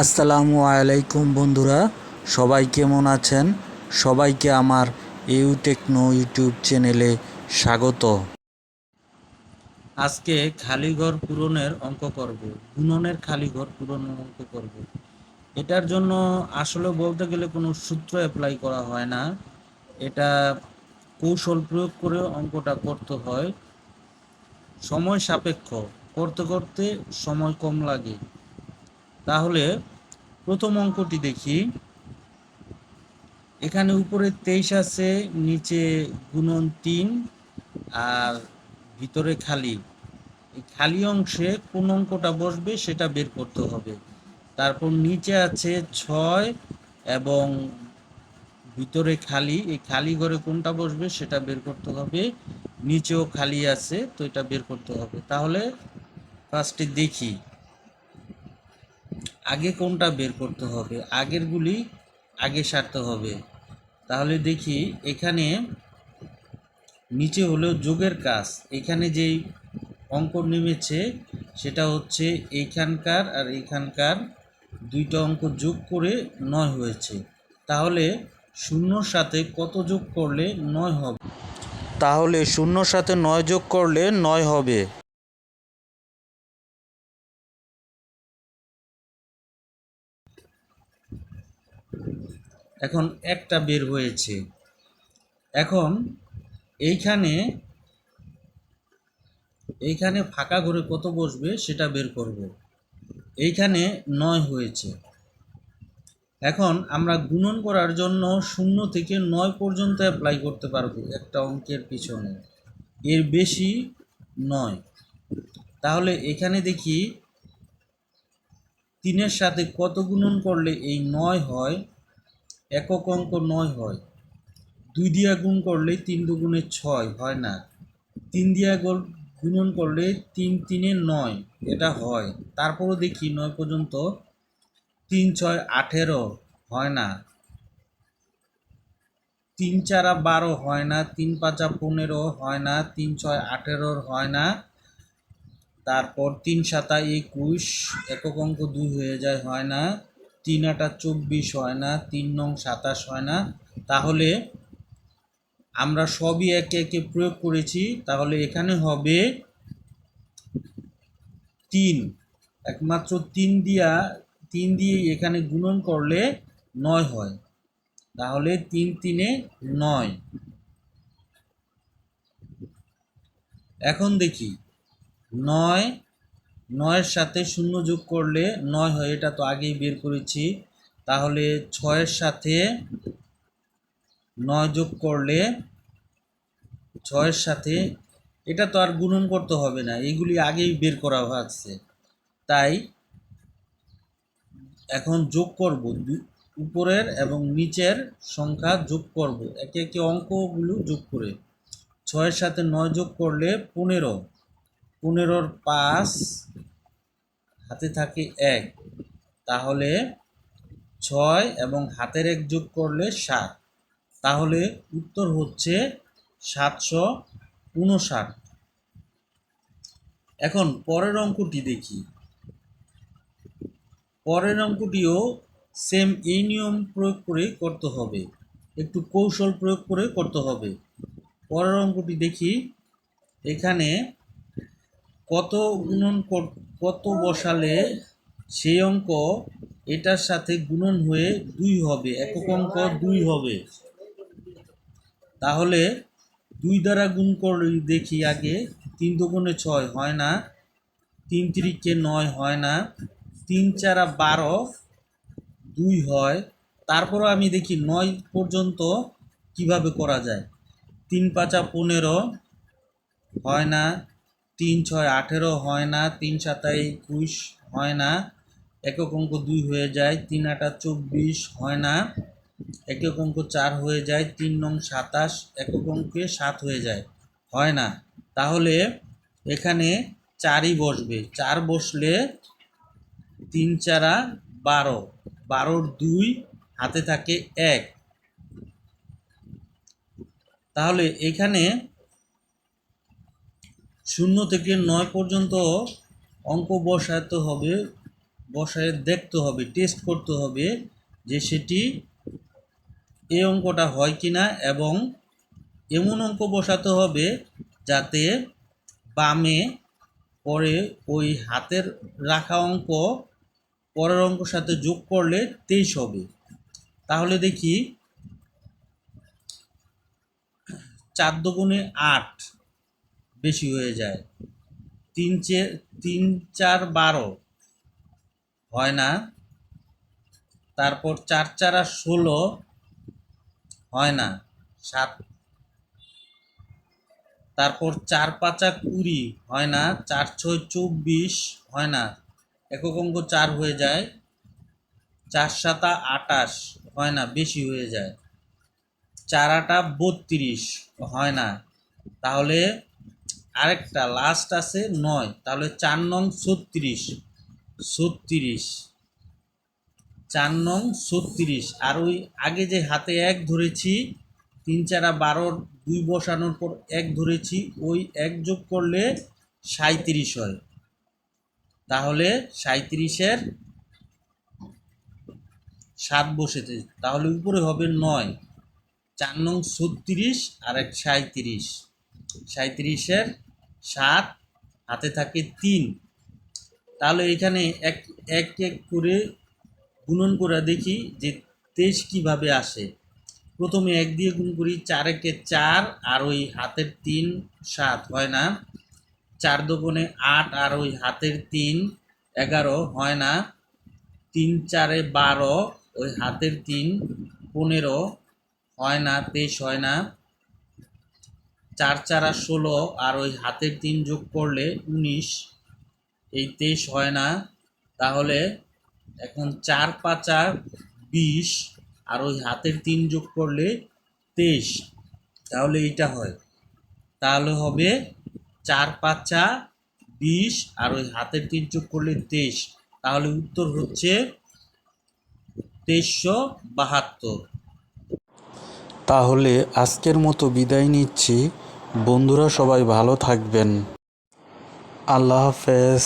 আসসালামু আলাইকুম বন্ধুরা, সবাই কেমন আছেন? সবাইকে আমার ইউ টেকনো ইউটিউব চ্যানেলে স্বাগত। আজকে খালি ঘর পূরণের অঙ্ক করব, গুণনের খালি ঘর পূরণের অঙ্ক করব। এটার জন্য আসলে বলতে গেলে কোনো সূত্র অ্যাপ্লাই করা হয় না। এটা কৌশল প্রয়োগ করে অঙ্কটা করতে হয়। সময় সাপেক্ষ, করতে করতে সময় কম লাগে। তাহলে প্রথম অঙ্কটি দেখি। এখানে উপরে তেইশ আছে, নিচে গুণন তিন, আর ভিতরে খালি। খালি অংশে কোন অঙ্কটা বসবে সেটা বের করতে হবে। তারপর নিচে আছে ছয় এবং ভিতরে খালি। এই খালি ঘরে কোনটা বসবে সেটা বের করতে হবে। নিচেও খালি আছে, তো এটা বের করতে হবে। তাহলে ফার্স্টে দেখি। আগে কোনটা বের করতে হবে? আগেরগুলি আগে সারতে হবে। তাহলে দেখি, এখানে নিচে হলো যোগের কাজ। এখানে যেই অঙ্ক নেমেছে, সেটা হচ্ছে এইখানকার আর এইখানকার দুইটা অঙ্ক যোগ করে নয় হয়েছে। তাহলে শূন্যর সাথে কত যোগ করলে নয় হবে? তাহলে শূন্যর সাথে নয় যোগ করলে নয় হবে। এখন একটা বের হয়েছে। এখন এইখানে এইখানে ফাঁকা ঘরে কত বসবে সেটা বের করব। এইখানে নয় হয়েছে। এখন আমরা গুণন করার জন্য শূন্য থেকে নয় পর্যন্ত অ্যাপ্লাই করতে পারব একটা অঙ্কের পিছনে। এর বেশি নয়। তাহলে এখানে দেখি, তিনের সাথে কত গুণন করলে এই নয় হয়? একক অঙ্ক নয় হয়। দুই দিয়া গুণ করলে তিন দুগুণে ছয়, হয় না? তিন দিয়া গুণন করলে তিন তিনে নয়, এটা হয়। তারপরও দেখি নয় পর্যন্ত তিন ছয় আঠেরো, হয় না? তিন চারা বারো, হয় না? তিন পাঁচা পনেরো, হয় না? তিন ছয় আঠেরোর, হয় না? তারপর তিন সাতা একুশ, একক অঙ্ক দুই হয়ে যায়, হয় না? তিন আটা চব্বিশ হয় না, তিন নং সাতাশ হয় না। তাহলে আমরা সবই একে একে প্রয়োগ করেছি। তাহলে এখানে হবে তিন। একমাত্র তিন দিয়া, তিন দিয়ে এখানে গুণন করলে নয় হয়। তাহলে তিন তিনে নয়। এখন দেখি, নয় নয়ের সাথে শূন্য যোগ করলে নয় হয়, এটা তো আগেই বের করেছি। তাহলে ছয়ের সাথে নয় যোগ করলে ছয়ের সাথে, এটা তো আর গুণন করতে হবে না এগুলি আগেই বের করা আছে তাই এখন যোগ করব উপরের এবং নিচের সংখ্যা যোগ করব। একে একে অঙ্কগুলো যোগ করে, ছয়ের সাথে নয় যোগ করলে পনেরো। পনেরোর পাঁচ, হাতে থাকে এক। তাহলে ছয় এবং হাতের এক যোগ করলে সাত। তাহলে উত্তর হচ্ছে সাতশো উনষাট। এখন পরের অঙ্কটি দেখি। পরের অঙ্কটিও সেম এই নিয়ম প্রয়োগ করে করতে হবে। একটু কৌশল প্রয়োগ করে করতে হবে। পরের অঙ্কটি দেখি। এখানে কত গুণন কত বসালে সেই অঙ্ক এটার সাথে গুণন হয়ে দুই হবে, একক অঙ্ক দুই হবে। তাহলে দুই দ্বারা গুণ করে দেখি আগে, তিন দুগুণে ছয় হয় না, তিন তিরিকে নয় হয় না, তিন চারা বারো দুই হয়, তারপরও আমি দেখি নয় পর্যন্ত কীভাবে করা যায়? তিন পাঁচা পনেরো হয় না তিন ছয় আঠেরো হয় না, তিন সাতাই একুশ হয় না একক অঙ্ক দুই হয়ে যায়, তিন আটা চব্বিশ হয় না একক অঙ্ক চার হয়ে যায়, তিন নং সাতাশ একক অঙ্কে সাত হয়ে যায়, হয় না। তাহলে এখানে চারই বসবে, চার বসলে তিন চারা বারো, বারোর দুই হাতে থাকে এক। তাহলে এখানে শূন্য থেকে নয় পর্যন্ত অঙ্ক বসাতে হবে, বসায় দেখতে হবে টেস্ট করতে হবে যে সেটি এই অঙ্কটা হয় কিনা এবং এমন অঙ্ক বসাতে হবে যাতে বামে পরে ওই হাতের রাখা অঙ্ক পরের অঙ্কর সাথে যোগ করলে তেইশ হবে। তাহলে দেখি, চার দুগুণে আট বেশি হয়ে যায়। তিন চে, তিন, চার, বারো হয় না। তারপর চার, চারা ষোলো হয় না। সাত। তারপর চার, পাঁচা কুড়ি হয় না। চার, ছয়, চব্বিশ হয় না। একক অঙ্ক চার হয়ে যায়। চার, সাতা আটাশ হয় না, বেশি হয়ে যায়। চার, আটা বত্রিশ হয় না। তাহলে আরেকটা লাস্ট আছে নয়, তাহলে চার নং ছত্রিশ ছত্রিশ, চার নং ছত্রিশ, আর ওই আগে যে হাতে এক ধরেছি, তিন চারা বারোর দুই বসানোর পর এক ধরেছি, ওই এক যোগ করলে সাঁত্রিশ হয়। তাহলে সাঁত্রিশের সাত বসেছে, তাহলে উপরে হবে নয়, চার নং ছত্রিশ আর এক সাঁত্রিশ সাঁত্রিশের সাত, হাতে থাকে তিন। তাহলে এখানে এক এক এক করে গুণন করে দেখি যে তেইশ কীভাবে আসে। প্রথমে এক দিয়ে গুণ করি, চার একে চার, আর ওই হাতের তিন, সাত, হয় না? চার দোকানে আট, আর ওই হাতের তিন, এগারো, হয় না? তিন, চারে বারো, ওই হাতের তিন, পনেরো, হয় না? তেইশ, হয় না? চার চারা ষোলো আর ওই হাতের তিন যোগ করলে উনিশ। এই তেইশ হয় না। তাহলে এখন চার পাঁচা বিশ আর ওই হাতের তিন যোগ করলে তেইশ। তাহলে এইটা হয়। তাহলে হবে চার পাঁচা বিশ আর ওই হাতের তিন যোগ করলে তেইশ। তাহলে উত্তর হচ্ছে তেইশশো বাহাত্তর। তাহলে আজকের মতো বিদায় নিচ্ছি। বন্ধুরা সবাই ভালো থাকবেন। আল্লাহ হাফেজ।